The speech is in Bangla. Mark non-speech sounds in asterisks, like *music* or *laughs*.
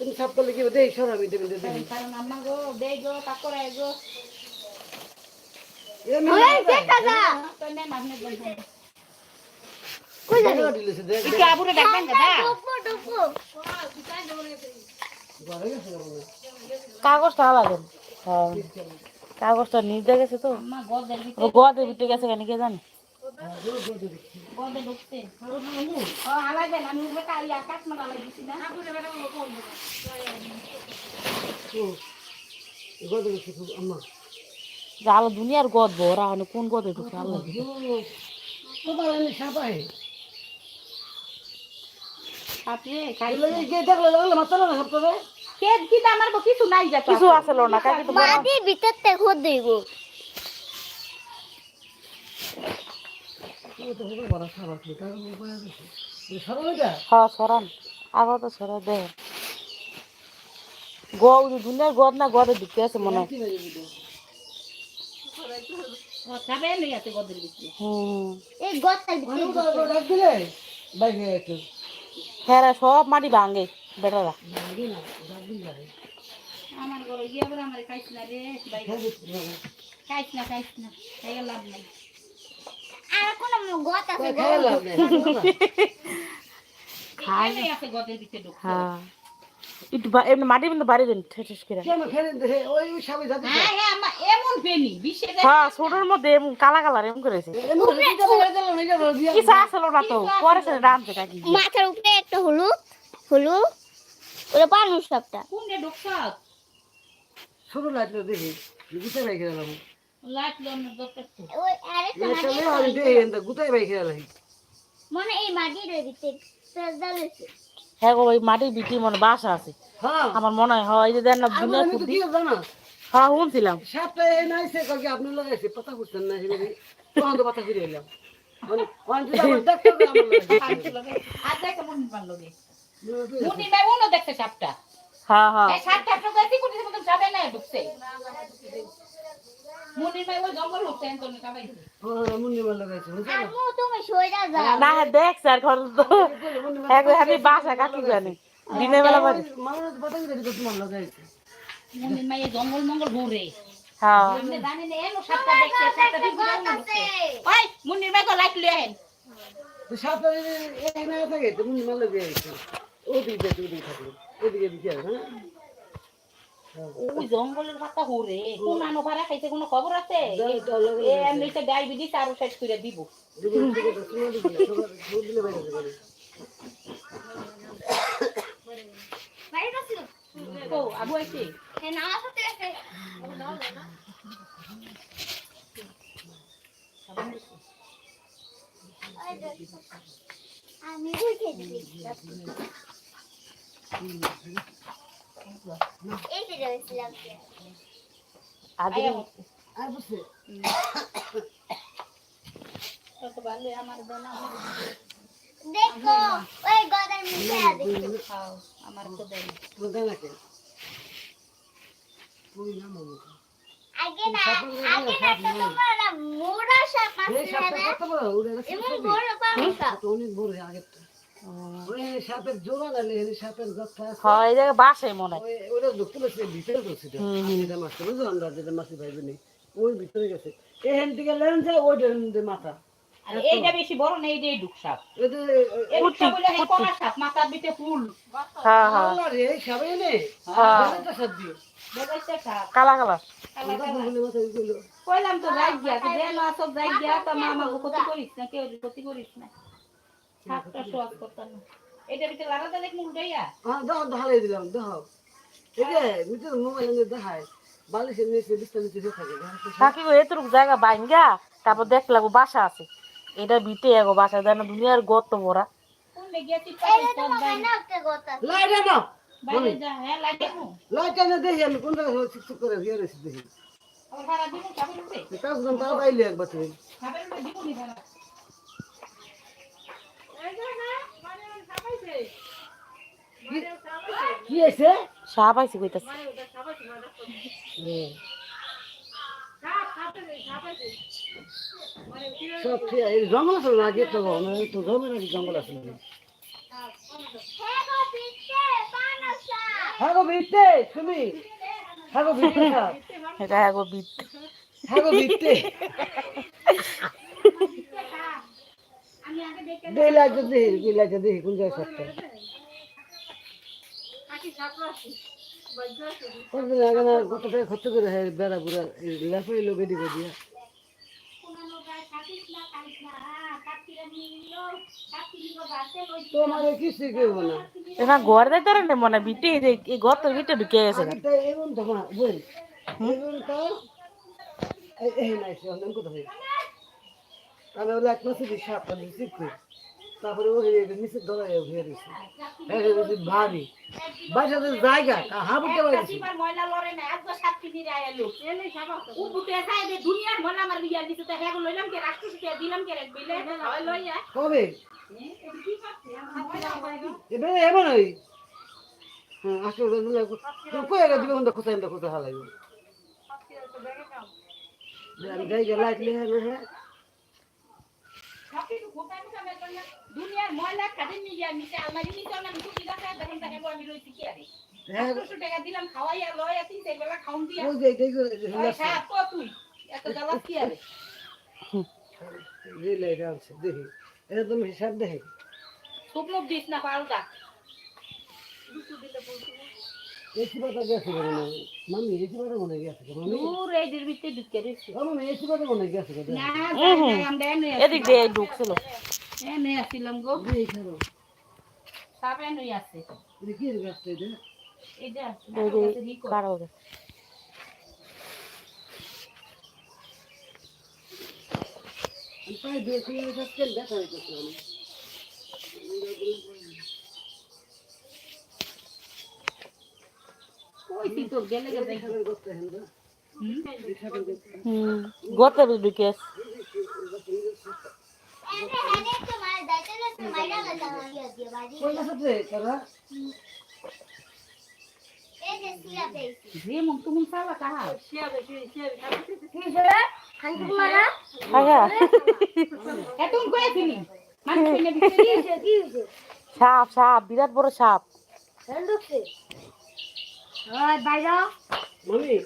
তুমি সাপ করলে কি দেই সর আমি কারণ আম্মা গো দেই গো কাকরে গো ওই দেখা যা তো নে মারনে বন্ধ কই যাবি দিলেছে দেখ কি আবুরে ডাকবেন দাদা টুকু টুকু ঘরে গেছে বলে কাগজটা আলাদা হ্যাঁ কাগজটা নিতে গেছে তো গদের ভিতরে গেছে কেন কে জানে আলো দুনিয়ার গদ ভরা মানে কোন গদে ঢুকছে আল্লাহ কিছু নাই যা কিছু আসল না কাকি তো মাটি ভিতর থেকে খোদ দিব ও তো হবে বড় সাপ আছে তার উপায় আছে সরল এটা হ্যাঁ সরান আবার তো সরা দে দুনিয়ার গদ না গদে ঢুকতে আছে মনে হয়। হ্যাঁ সব মাটি ভাঙে বেটারা। আমার ঘরে গিয়ে আমার খাইছ না রে ভাই হ্যাঁ খাইছ না খাইছ না খাই লাভ নাই। *laughs* মাটি কিন্তু বাড়ি দেন ঠেস করে। হ্যাঁ হ্যাঁ হ্যাঁ ছোটোর মধ্যে এমন কালা কালার এমন করেছে কিছু আসলো না তো? পরে সে রাঁধছে কাকি। মাথার উপরে একটা হলুদ হলুদ ওটা পানুর ঢুকছ? ছোট দেখি গেলাম মনে হ্যাঁ গো ওই মাটির বিক্রি মনে বাসা আছে। হ্যাঁ। আমার মনে হয় হয় এই যে দেন না হ্যাঁ শুনছিলাম। সাপটা মানে দেখতে মন মনে হয় সাপটা। হ্যাঁ হ্যাঁ। সাপটা ঢুকছে। না? হ্যাঁ ঘর তো আমি বাসা কাকি জানি দিনের বেলা মুনি জঙ্গল মঙ্গল ঘুরে হ্যাঁ আপনি জানেন না এনো সাপটা দেখছে সাপটা বিপুরে ওনো ঢুকছে ওই মুনি লাইট লিয়ে আহেন তো সাপটা যদি না থাকে তো মুন্নি মাল ওদিকে থাকল ওদিকে দিকে হ্যাঁ ওই জঙ্গলের ভাতা ঘুরে কোন আনো ভাড়া খাইছে কোনো খবর আছে এমনিতে ডায়াবেটিস আরও শেষ করে দিব আবু আছে আমি উঠে দিই এই যে রয়েছিলাম আগে আর বুঝছে কত ভালো আমার বেলা দেখো ওই গদার মুখে দেখো খাও আমার তো দেন কোথায় নাকি ওই না আগে না আগে না তো তোমার মোড়া সাপ আছে না এমন বড় পাবো তো অনেক বড় আগের ওই হ্যাঁ ওই ভিতরে আমরা গেছে। এখান থেকে লেন ওই মাথা। এইটা বেশি বড় না এইটাই মাথার ফুল। হ্যাঁ হ্যাঁ। হ্যাঁ। কালা কালা। কইলাম তো যাই গিয়া সব যাই গিয়া তো মা আমাকে ক্ষতি করিস না কেউ ক্ষতি করিস না। সাপটা শোয়াজ করতাম। এটা ভিতরে লাগাতে দেখ মুখ হ্যাঁ দাও ঢালাই দিলাম দাও। এই যে মোবাইল নিয়ে দেখায়। বালিশের নিচে বিস্তার নিচে হয়ে থাকে। কাকি গো এতটুকু জায়গা বাইঙ্গা তারপর দেখলাম বাসা আছে। এটা বিটে এগো বাসা দেয় না। দুনিয়ার গত ভরা লাইট না হ্যাঁ লাইট না দেখি আমি কোন জায়গায় করে দেখি। তাও পাইলে একবার তুমি খাবে উঠে দিব নি ভাড়া কি আছে সাপ আইছে কইতাছে। আছে জঙ্গল না আগে তো তো জঙ্গল হ্যাঁ গো হ্যাঁ গো তুমি। হ্যাঁ গো হ্যাঁ গো যদি যদি কোন জায়গায় সাপটা কতদিন আগে না কত টাকা খরচ করে হয় বেড়া বুড়া লাফাই লোক এদিকে দিয়া তোমার কিছু কেউ না এটা ঘর যাইতে রে মনে বিটে এই ঘর তো বিটে ঢুকে গেছে আগেটা এমন তো মা বল এমন তো এই এই নাই সে অনেক কথা হয় এক মাসে দিছি সাপ আমি শিখছি তারপরে ওই নিচে ধরে হ্যাঁ ভারী। বাসাতে জায়গা ময়লা লড়ে না দুনিয়ার ময়লা আমার বিয়ার দিতে তো হ্যাঁ লইলাম কে কে দিলাম কে রাখবে লে লইয়া কবে? এবারে এমন ওই। হ্যাঁ আসলে কয়ে দিবে কোথায় কোথায় হালাইব? আমি হ্যাঁ। হ্যাঁ সবকিছু গোটাই গোটাই দুনিয়ার ময়লা খাদিন নিয়ে গিয়ে আলমারি নিচে আমি টুকি রাখা দেখুন তাকে আমি রইছি কি আরে? হ্যাঁ। আটশো টাকা দিলাম খাওয়াইয়া লইয়া তিন চার বেলা খাউন দিয়া। ওই যে এটাই করে ওই সাপ তো তুই এত জ্বালাস কি আরে? রিলে এটা আছে দেখি। এটা তুমি হিসাব দেখি। শুকনো দিস না পাউডা এসি পাতা গেছে মামি এসি পাতা মনে গেছে মামি দূর এই দির ভিতরে ঢুকে রইছে মামি এসি পাতা মনে গেছে না এদিক দিয়ে ঢুকছিল। এনে গো। এই আছে। এই পাই দেখা কইছি তো গেলে গেলে করতে হুম। গতে ঢুকে আছে কোন গাছতে তারা যে মুখ তুমি সালা কাহা হ্যাঁ এতন কইছিলি মানুষ কইনে ভিতরে সাপ সাপ বিরাট বড় সাপ। মামি